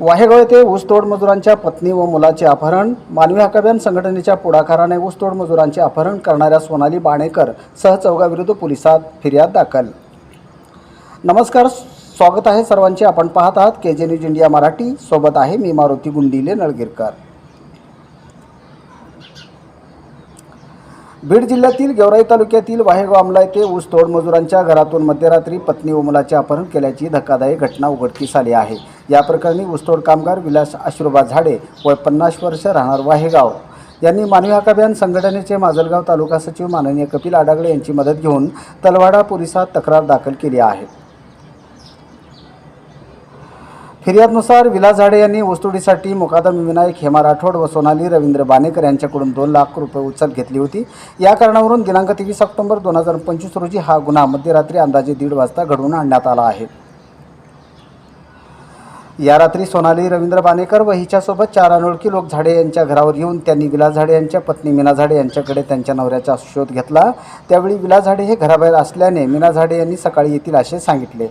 वाहेगाव येथे ऊसतोड मजुरांच्या पत्नी व मुलाचे अपहरण मानवी हक्क संघटनेच्या पुढाकाराने ऊसतोड मजुरांचे अपहरण करणाऱ्या सोनाली बाणेकर सह चौघाविरुद्ध पोलिसात फिर्याद दाखल. नमस्कार स्वागत आहे सर्वांचे. आपण पाहत आहात के जे न्यूज इंडिया मराठी. सोबत आहे मी मारुती गुंडिले नळगिरकर. बीड जिल्ह्यातील गेवराई तालुक्यातील वाहेगाव आमला येथे ऊसतोड मजुरांच्या घरातून मध्यरात्री पत्नी व मुलाचे अपहरण केल्याची धक्कादायक घटना उघडकीस आली आहे. या प्रकरणी ऊसतोड कामगार विलास आशुर्बा झाडे व पन्नास वर्ष राहणार वाहेगाव. यांनी मानवी हक्क अभियान संघटनेचे माजलगाव तालुका सचिव माननीय कपिल आडागळे यांची मदत घेऊन तलवाडा पोलिसात तक्रार दाखल केली आहे. फिर्यादनुसार विलास झाडे यांनी वस्तुडीसाठी मुकादम विनायक हेमा राठोड व सोनाली रवींद्र बानेकर यांच्याकडून दोन लाख रुपये उचल घेतली होती. या कारणावरून दिनांक तेवीस ऑक्टोबर दोन हजार पंचवीस रोजी हा गुन्हा मध्यरात्री अंदाजे दीड वाजता घडवून आणण्यात आला आहे. या रात्री सोनाली रवींद्र बानेकर व हिच्यासोबत चार अनोळखी लोक झाडे यांच्या घरावर येऊन त्यांनी विला झाडे यांच्या पत्नी मीना झाडे यांच्याकडे त्यांच्या नवऱ्याचा शोध घेतला. त्यावेळी विला झाडे हे घराबाहेर असल्याने मीना झाडे यांनी सकाळी येतील असे सांगितले.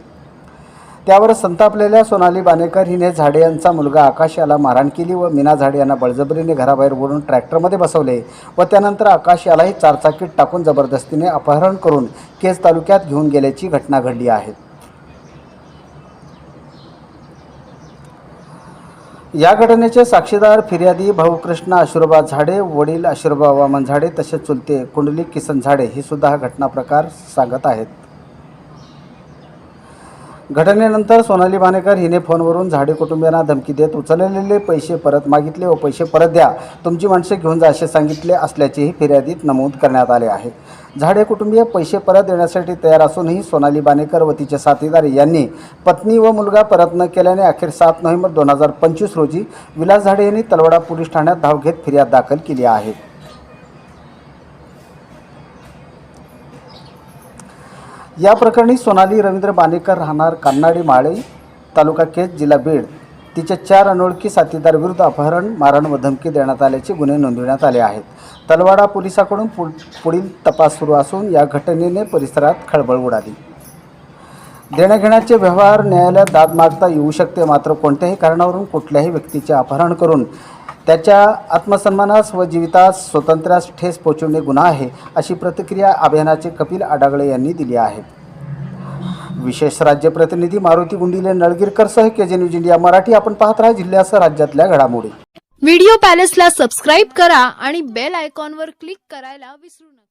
त्यावर संतापलेल्या सोनाली बानेकर हिने झाडे यांचा मुलगा आकाश याला मारहाण केली व मीना झाडे यांना बळजबरीने घराबाहेर ओढून ट्रॅक्टरमध्ये बसवले व त्यानंतर आकाश यालाही चारचाकीत टाकून जबरदस्तीने अपहरण करून केज तालुक्यात घेऊन गेल्याची घटना घडली आहे. या घटनेचे साक्षीदार फिर्यादी भाऊ कृष्ण आशुर्बा झाडे वडील आशुर्बा वामन झाडे तसेच चुलते कुंडली किसन झाडे ही सुद्धा हा घटना प्रकार सांगत आहेत. घटनेनंतर सोनाली बानेकर हिने फोनवरून झाडे कुटुंबियांना धमकी देत उचललेले पैसे परत मागितले व पैसे परत द्या. तुमची माणसे घेऊन जा असे सांगितले असल्याचेही फिर्यादीत नमूद करण्यात आले आहे. झाडे कुटुंबीय पैसे परत देण्यासाठी तयार असूनही सोनाली बानेकर व तिचे साथीदार यांनी पत्नी व मुलगा परत न केल्याने अखेर सात नोव्हेंबर दोन हजार पंचवीस रोजी विलास झाडे यांनी तलवडा पोलीस ठाण्यात धाव घेत फिर्याद दाखल केली आहे. या प्रकरणी सोनाली रवींद्र बानेकर राहणार कान्नाडी माळे तालुका केज जिल्हा बीड. तिचे चार अनोळखी साथीदार विरुद्ध अपहरण मारण व धमकी देण्यात आल्याचे गुन्हे नोंदविण्यात आले आहेत. तलवाडा पोलिसाकडून पु पुढील तपास सुरू असून या घटनेने परिसरात खळबळ उडाली. देण्याघेण्याचे व्यवहार न्यायालयात दाद मागता येऊ शकते मात्र कोणत्याही कारणावरून कुठल्याही व्यक्तीचे अपहरण करून त्याच्या आत्मसन्मानास व जीवितास स्वातंत्र्यास ठेस पोचवणे गुन्हा आहे अशी प्रतिक्रिया अभियानाचे कपिल आडागळे यांनी दिली आहे. विशेष राज्य प्रतिनिधी मारुती गुंडिले नळगिरकर सह के न्यूज इंडिया मराठी. आपण पाहत राहा जिल्ह्यासह राज्यातल्या घडामोडी. व्हिडिओ पॅलेसला सबस्क्राईब करा आणि बेल आयकॉनवर क्लिक करायला विसरू नका.